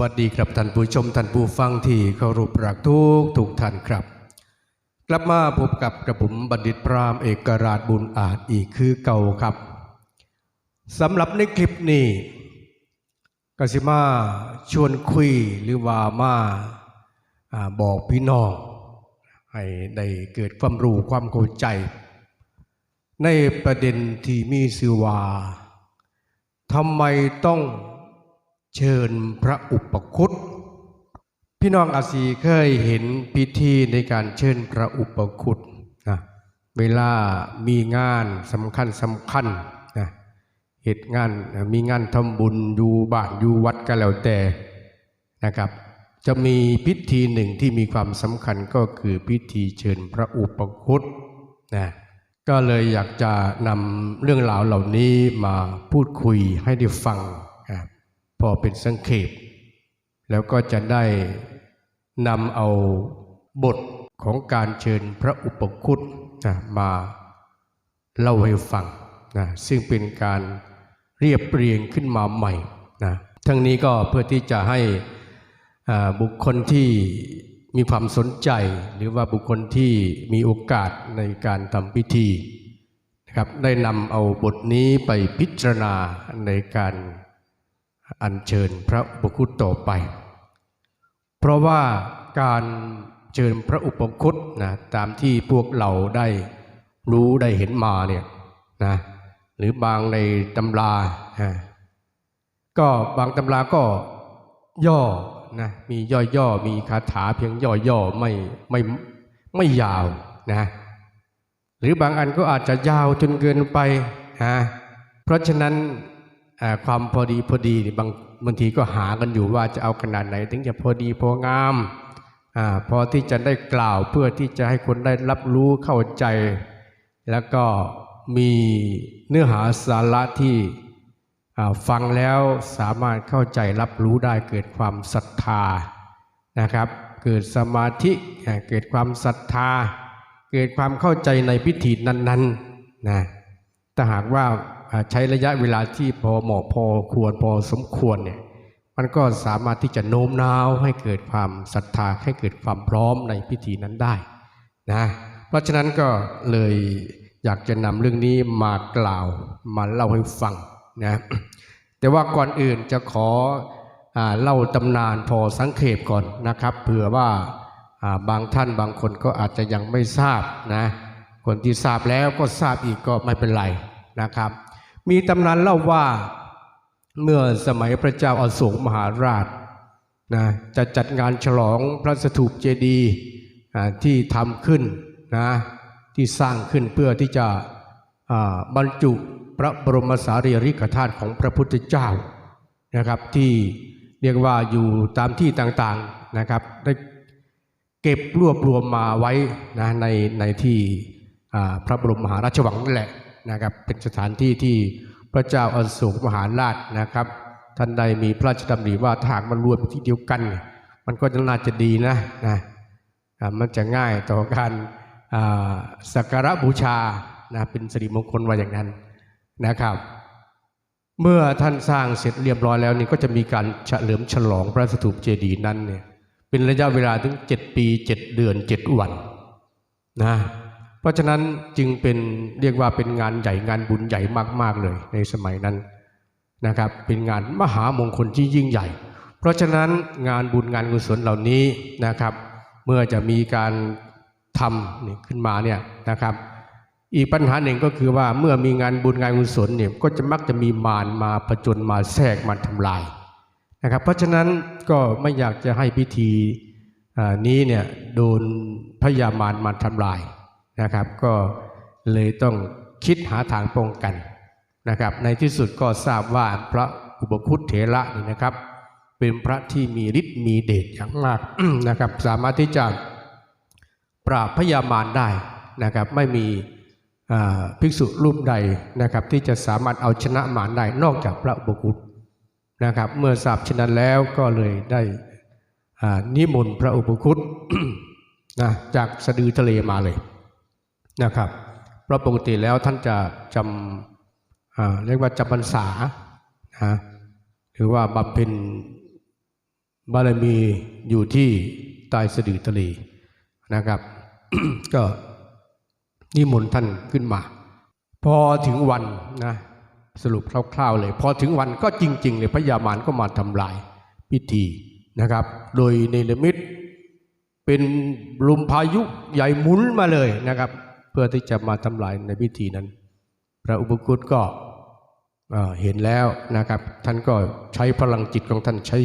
วัสดีครับท่านผู้ชมท่านผู้ฟังที่เคารพรักทุกทุกท่านครับ กลับมาพบกับกระผมบัณฑิตพรามเอกราชบุญอาจอีกคือเก่าครับสำหรับในคลิปนี้กสิมาชวนคุยหรือว่ามาอาบอกพี่น้อง ให้ได้เกิดความรู้ความเข้าใจ ในประเด็นที่มีชื่อว่าทำไมต้อง เชิญพระอุปคุตพี่น้องอาศีเคยเห็นพิธีในการเชิญพระอุปคุตนะเวลามีงานสำคัญสำคัญนะเหตุงานมีงานทำบุญอยู่บ้านอยู่วัดก็แล้วแต่นะครับ จะมีพิธีหนึ่งที่มีความสำคัญก็คือพิธีเชิญพระอุปคุตนะก็เลยอยากจะนำเรื่องราวเหล่านี้มาพูดคุยให้ได้ฟัง พอเป็นสังเขปแล้วก็จะได้นำเอาบทของการเชิญพระอุปคุตนะมาเล่าให้ฟังนะซึ่งเป็นการเรียบเรียงขึ้นมาใหม่นะทั้งนี้ก็เพื่อที่จะให้บุคคลที่มีความสนใจ หรือว่าบุคคลที่มีโอกาสในการทำพิธีนะครับได้นำเอาบทนี้ไปพิจารณาในการ อัญเชิญพระอุปคุตต่อไป เพราะว่าการเชิญพระอุปคุตนะตามที่พวกเราได้รู้ได้เห็นมาเนี่ยนะหรือบางในตำราอ่าก็บางตำราก็ย่อนะมีย่อๆมีคาถาเพียงย่อๆไม่ไม่ไม่ยาวนะหรือบางอันก็อาจจะยาวจนเกินไปนะเพราะฉะนั้น ความพอดีพอดีบางบางทีก็หากันอยู่ว่าจะเอาขนาดไหน ถึงจะพอดีพองามอพอที่จะได้กล่าวเพื่อที่จะให้คนได้รับรู้เข้าใจ แล้วก็มีเนื้อหาสาระที่ฟังแล้วสามารถเข้าใจรับรู้ได้เกิดความศรัทธานะครับ เกิดสมาธิเกิดความศรัทธา เกิดความเข้าใจในพิธีนั้นๆนะถ้าหากว่า ใช้ระยะเวลาที่พอเหมาะพอควรพอสมควรเนี่ยมันก็สามารถที่จะโน้มน้าวให้เกิดความศรัทธาให้เกิดความพร้อมในพิธีนั้นได้นะเพราะฉะนั้นก็เลยอยากจะนำเรื่องนี้มากล่าวมาเล่าให้ฟังนะแต่ว่าก่อนอื่นจะขออเล่าตำนานพอสังเขปก่อนนะครับเผื่อว่าบางท่านบางคนก็อาจจะยังไม่ทราบนะคนที่ทราบแล้วก็ทราบอีกก็ไม่เป็นไรนะครับ มีตำนานเล่าว่าเมื่อสมัยพระเจ้าอาโศกมหาราชนะจะจัดงานฉลองพระสถูปเจดีย์ที่ทำขึ้นนะที่สร้างขึ้นเพื่อที่จะบรรจุพระบรมสารีริกธาตุของพระพุทธเจ้านะครับที่เรียกว่าอยู่ตามที่ต่างๆนะครับได้เก็บรวบรวมมาไว้นะในในที่พระบรมมหาราชวังนั่นแหละ นะครับเป็นสถานที่ที่พระเจ้าอาโศกมหาราชนะครับ ท่านใดมีพระราชดำริว่าถ้าหากมันรวมที่เดียวกัน มันก็น่าจะดีนะนะมันจะง่ายต่อการสักการะบูชานะเป็นสิริมงคลว่าอย่างนั้นนะครับ เมื่อท่านสร้างเสร็จเรียบร้อยแล้วนี่ก็จะมีการเฉลิมฉลองพระสถูปเจดีย์นั้นเนี่ยเป็นระยะเวลาถึง 7 ปี 7 เดือน 7 วันนะ เพราะฉะนั้นจึงเป็นเรียกว่าเป็นงานใหญ่งานบุญใหญ่มาก ๆ เลยในสมัยนั้นนะครับ เป็นงานมหามงคลที่ยิ่งใหญ่ เพราะฉะนั้นงานบุญงานกุศลเหล่านี้นะครับ เมื่อจะมีการทำขึ้นมาเนี่ยนะครับ อีกปัญหาหนึ่งก็คือว่าเมื่อมีงานบุญงานกุศลเนี่ยก็จะมักจะมีมารมาประจนมาแทรกมาทำลายนะครับ เพราะฉะนั้นก็ไม่อยากจะให้พิธีนี้เนี่ยโดนพยามารมาทำลาย นะครับ ก็เลยต้องคิดหาทางป้องกันนะครับ ในที่สุดก็ทราบว่าพระอุปคุตเถระนี่นะครับ เป็นพระที่มีฤทธิ์มีเดชอย่างมากนะครับ สามารถที่จะปราบพยามารได้นะครับ ไม่มีภิกษุรูปใดนะครับ ที่จะสามารถเอาชนะมารได้นอกจากพระอุปคุตนะครับ เมื่อทราบเช่นนั้นแล้วก็เลยได้นิมนต์พระอุปคุตนะจากสะดือทะเลมาเลย นะครับ เพราะปกติแล้วท่านจะจำเรียกว่าจำพรรษานะหรือว่าบำเพ็ญบารมีอยู่ที่ใต้สะดือทะเลนะครับ ก็นิมนต์ท่านขึ้นมา พอถึงวันนะสรุปคร่าวๆเลย พอถึงวันก็จริง ๆ เลยพญามารก็มาทำลายพิธีนะครับ โดยเนรมิตเป็นลมพายุใหญ่หมุนมาเลยนะครับ เพื่อที่จะมาทำลายในพิธีนั้น พระอุปคุตก็เห็นแล้วนะครับ ท่านก็ใช้พลังจิตของท่านใช้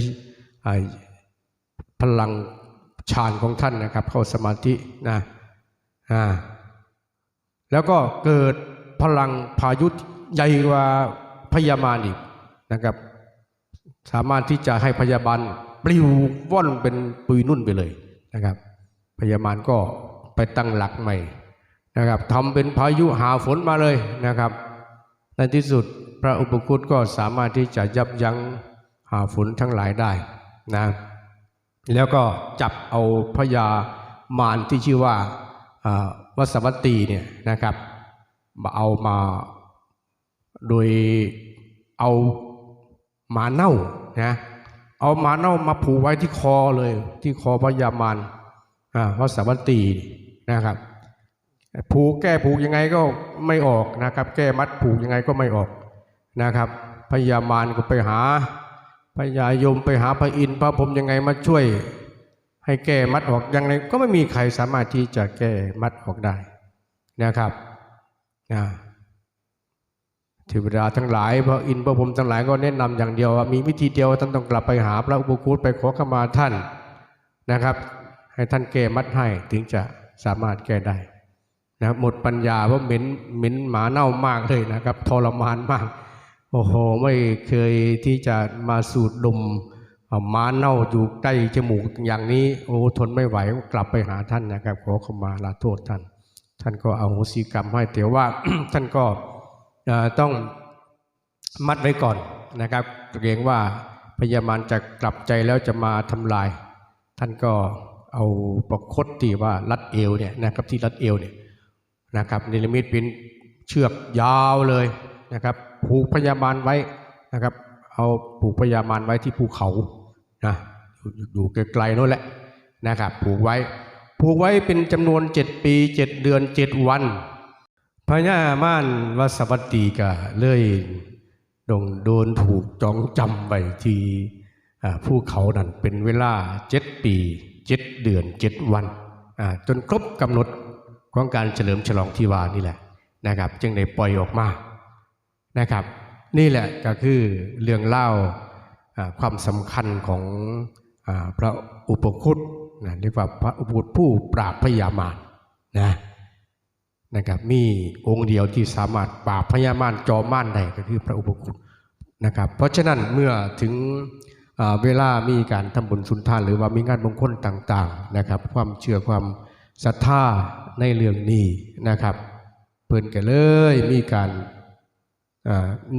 พลังฌานของท่านนะครับ เข้าสมาธินะอ่าแล้วก็เกิดพลังพายุใหญ่กว่าพยามารอีกนะครับ สามารถที่จะให้พยาบาลปลิวว่อนเป็นปุยนุ่นไปเลยนะครับ พยามารก็ไปตั้งหลักใหม่ นะครับทำเป็นพายุหาฝนมาเลยนะครับ ในที่สุดพระอุปคุตก็สามารถที่จะยับยั้งหาฝนทั้งหลายได้นะแล้วก็จับเอาพญามารที่ชื่อว่าวสวัตตีเนี่ยนะครับมาเอามาโดยเอาหมาเน่านะเอาหมาเน่ามาผูกไว้ที่คอเลย ที่คอพญามารอ่าวสวัตตีนะครับ ผูกแก้ผูกยังไงก็ไม่ออกนะครับ แก้มัดผูกยังไงก็ไม่ออกนะครับพญามารก็ไปหาพญายมไปหาพระอินทร์พระพรหมยังไงมาช่วย ให้แก้มัดออกยังไงก็ไม่มีใครสามารถที่จะแก้มัดออกได้นะครับนะเทวดาทั้งหลายพระอินทร์พระพรหมทั้งหลายก็แนะนำอย่างเดียวว่ามีวิธีเดียวท่านต้องกลับไปหาพระอุปคุตไปขอขมาท่านนะครับ ให้ท่านแก้มัดให้ถึงจะสามารถแก้ได้ นะหมดปัญญาเพราะเหม็นเหม็นหมาเน่ามากเลยนะครับทรมานมากโอ้โหไม่เคยที่จะมาสูดดมเอาม้าเน่าอยู่ใกล้จมูกอย่างนี้ โอ้ทนไม่ไหวกลับไปหาท่านนะครับ ขอขมาลาโทษท่าน ท่านก็เอาโหสิกรรมให้แต่ว่าท่านก็ต้องมัดไว้ก่อนนะครับเกรงว่าพญามารจะกลับใจแล้วจะมาทำลาย ท่านก็เอาประคตที่ว่ารัดเอวเนี่ยนะครับที่รัดเอวเนี่ย นะครับนิรมิตเป็นเชือกยาวเลยนะครับผูกพญามารไว้นะครับ เอาผูกพญามารไว้ที่ภูเขานะอยู่ไกลๆโน่นแหละนะครับผูกไว้ผูกไว้เป็นจำนวนเจ็ดปีเจ็ดเดือนเจ็ดวันพญามารวสวัตตีก็เลยโดนโดนถูกจองจำไว้ที่ภูเขานั้นเป็นเวลาเจ็ดปีเจ็ดเดือนเจ็ดวันจนครบกำหนด ของการเฉลิมฉลองที่วานี่แหละนะครับ จึงได้ปล่อยออกมานะครับ นี่แหละก็คือเรื่องเล่าความสำคัญของอพระอุปคุตนะเรียกว่าพระอุปคุตผู้ปราบพยามารนะนะครับมีองค์เดียวที่สามารถปราบพยามารจอมารได้ก็คือพระอุปคุตนะครับ เพราะฉะนั้นเมื่อถึงเวลามีการทำบุญสุนทานหรือว่ามีงานมงคลต่างๆนะครับ ความเชื่อความศรัทธา ในเรื่องนี้นะครับ เพิ่นก็เลยมีการ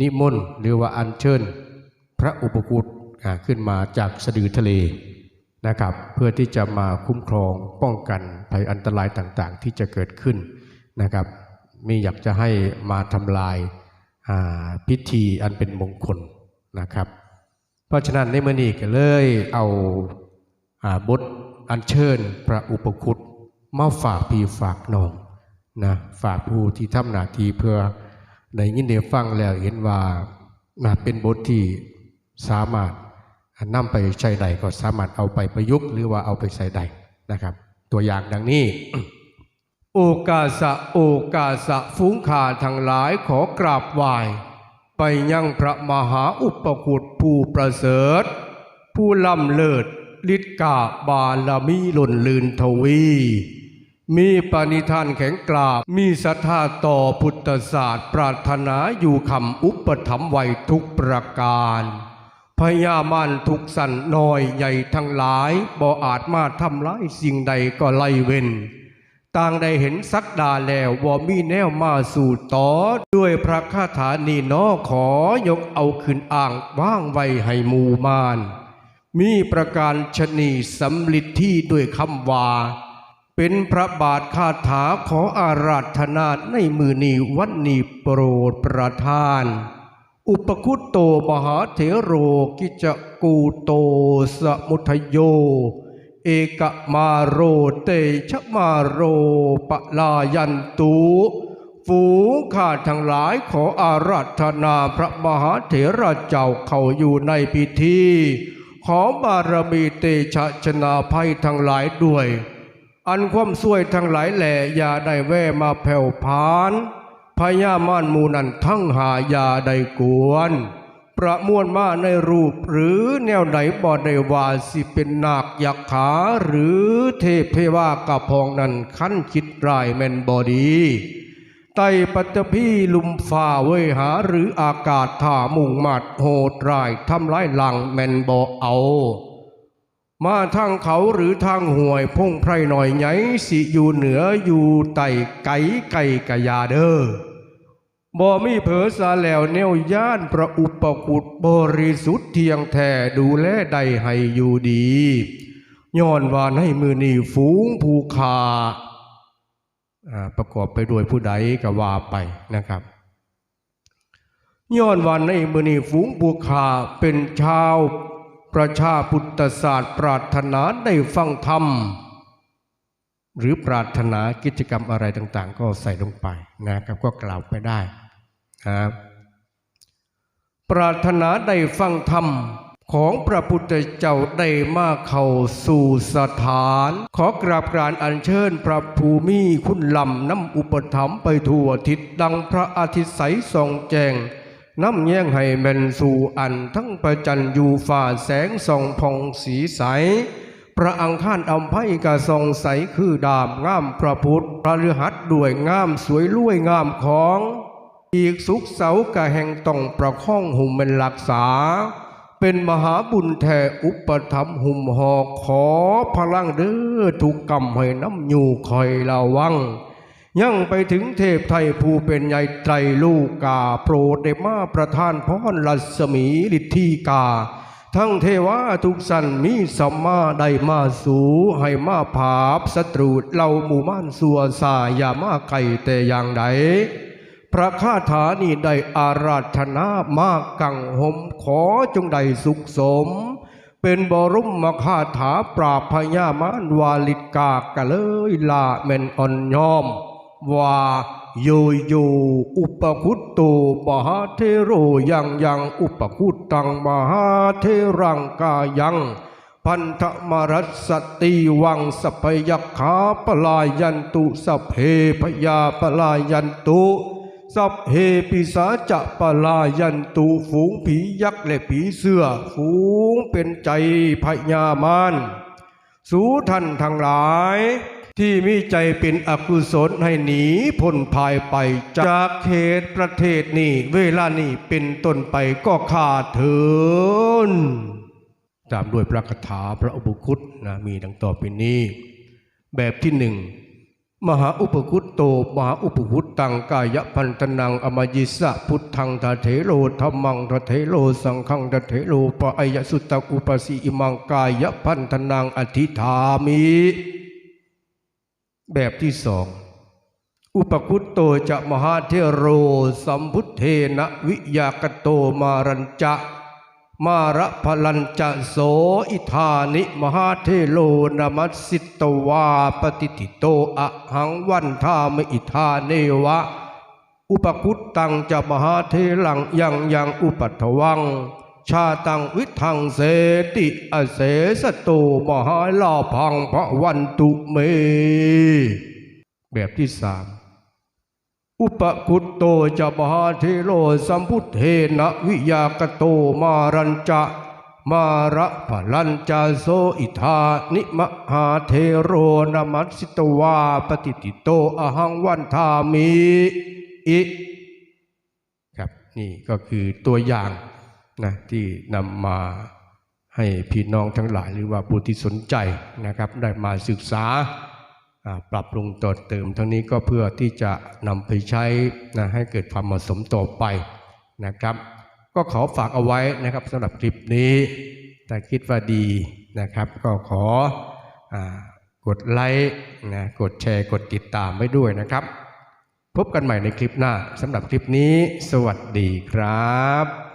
นิมนต์หรือว่าอัญเชิญ พระอุปคุตขึ้นมาจากสะดือทะเลนะครับ เพื่อที่จะมาคุ้มครองป้องกันภัยอันตรายต่างๆ ที่จะเกิดขึ้นนะครับมีอยากจะให้มาทำลายาพิธีอันเป็นมงคลนะครับ เพราะฉะนั้นในมื่อนี้ก็เลยเอาอาบทอัญเชิญพระอุปคุต มาฝากพี่ฝากน้องนะฝากผู้ที่ทำหน้าที่เพื่อในยินเดียฟังแล้วเห็นว่านะเป็นบทที่สามารถนำไปใช้ใดก็สามารถเอาไปประยุกต์ หรือว่าเอาไปใส่ใดนะครับ ตัวอย่างดังนี้ โอกาสะโอกาสะฟุ้งขาทั้งหลายขอกราบไหว้ไปยังพระมหาอุปคุตผู้ประเสริฐ ผู้ล่ำเลิศฤทธิกาบาลมีหล่นลืนทวี มีปณิธานแข็งกราบ มีศรัทธาต่อพุทธศาสตร์ ปรารถนาอยู่คำอุปถัมภ์ไว้ทุกประการพญามารทุกสันน้อยใหญ่ทั้งหลายบ่อาจมาทำร้ายสิ่งใดก็ไล่เว้นต่างได้เห็นสักดาแล้วว่ามีแนวมาสู่ต่อ ด้วยพระคาถานีน้อขอยกเอาขึ้นอ่างว่างไว้ให้มูมาน มีประการชนีสำลิดที่ด้วยคำว่า เป็นพระบาทคาถาขออาราธนาในมือนีวันนีโปรดประทาน อุปคุตโตมหาเถโรกิจกูโตสมุทโย เอกมาโรเตชะมาโรปะลายันตุฝูงข้าทั้งหลายขออาราธนาพระมหาเถระเจ้าเขาอยู่ในพิธี ขอบารมีเตชะชนาภัยทั้งหลายด้วย อันความสวยทั้งหลายแหล่อย่าได้แว่มาแผ่วพานพญามานมูนันทั้งหายาได้กวน ประมวลมาในรูปหรือแนวไหนบ่ได้ว่าสิเป็นนาคยักษ์ขา หรือเทพเทวากระพองนั้นขั้นคิดรายแม่นบอดีไตปัตตพีลุมฟ้าเวหาหรืออากาศถ่ามุงมัดโหดรายทำร้ายหลังแม่นบ่เอา มาทางเขาหรือทางห่วยพงไพรหน่อยไงสิอยู่เหนืออยู่ไต่ไก่ไก่กะยาเด้อบ่มีเผอสาแล้วแนวย่านประอุปกุฎบริสุทธิ์เทียงแท้ดูแลใดให้อยู่ดีย้อนว่าในมือนีฝูงภูคาประกอบไปด้วยผู้ใดก็ว่าไปนะครับย้อนวันในมือนีฝูงบุคาเป็นชาว ประชาพุทธศาสตร์ปรารถนาได้ฟังธรรม หรือปรารถนากิจกรรมอะไรต่างๆ ก็ใส่ลงไปนะครับก็กล่าวไปได้นะครับปรารถนาได้ฟังธรรมของพระพุทธเจ้าได้มาเข้าสู่สถาน ขอกราบกรานอัญเชิญพระภูมิคุณลำน้ำอุปถัมภ์ไปทั่วทิศดังพระอาทิตย์ใสส่องแจ้ง น้ำแย้งให้แมนสู่อันทั้งประจันอยู่ฝ่าแสงส่องผ่องสีใส พระอังคารอำไพกะส่องใสคือดามงามพระพุทธ พระฤหัสด้วยงามสวยลุ่ยงามของ อีกสุขเสากะแห่งต้องประคองหุ่มเป็นรักษา เป็นมหาบุญแท่อุปถัมหุ่มหอกขอพลังเด้อทุกกรรมให้น้ำอยู่คอยระวัง ยังไปถึงเทพไทยผู้เป็นใหญ่ไตรลูกกา โปรดได้มาประทานพรรัศมีฤทธิกา ทั้งเทวาทุกสันมีสัมมาได้มาสูให้มาผาบศัตรูเหล่าหมู่ม่านสัวสาอย่ามาไก่แต่อย่างใดพระคาถานี้ได้อาราธนามากกังหมขอจงได้สุขสม เป็นบรมมคาถาปราบพญามารวาลิกากะเลยลาเมนอ่อนยอม ว่าโยโยอุปคุตโตมหาเทโรยังยังอุปคุตตังมหาเทรังกายังพันธมรัสสติวังสพยัคขาปลายันตุสัพเพพยาปลายันตุสัพเพปิสาจะปลายันตุฝูงผียักษ์และผีเสื้อฝูงเป็นใจพญามารสูท่านทั้งหลาย ที่มีใจเป็นอกุศลให้หนีพ้นภายไป จากเขตประเทศนี้ เวลานี้เป็นต้นไปก็ขาดเถินตามด้วยพระคาถาพระอุปคุตนะมีดังต่อไปนี้ แบบที่หนึ่งมหาอุปคุตโตมหาอุปคุตตังกายพันธนังอมยิสะพุทธังทะเถโรธรรมังทะเถโรสังฆังทะเถโรปะอายสุตตะอุปสีอิมังกายพันธนังอธิฐามิ แบบที่สอง อุปคุตโตจะมหาเทโรสัมพุทเทนะวิยากโตมารัญจะมาระพลัญจะโสอิธานิมหาเทโลนามัสสิตวาปฏิติโตอะหังวันทามอิธาเนวะ อุปคุตตังจะมหาเทลังยังยังอุปัทวัง ชาตังวิทังเสติอเสสโตมหาลาพังพระวันตุเม แบบที่สามอุปคุตโตจะมหาเทโลสัมพุทเทนะวิยากโตมารัญจะมาระพลัญจาโสอิธานิมหาเทโรนามัสสิตวาปฏิติโตอหังวันทามิอิครับนี่ก็คือตัวอย่าง นะที่นำมาให้พี่น้องทั้งหลายหรือว่าผู้ที่สนใจนะครับ ได้มาศึกษาปรับปรุงต่อเติมทั้งนี้ก็เพื่อที่จะนำไปใช้นะให้เกิดความเหมาะสมต่อไปนะครับ ก็ขอฝากเอาไว้นะครับสำหรับคลิปนี้ถ้าคิดว่าดีนะครับ ก็ขออกดไลค์นะกดแชร์กดติดตามไว้ด้วยนะครับ พบกันใหม่ในคลิปหน้าสำหรับคลิปนี้ สวัสดีครับ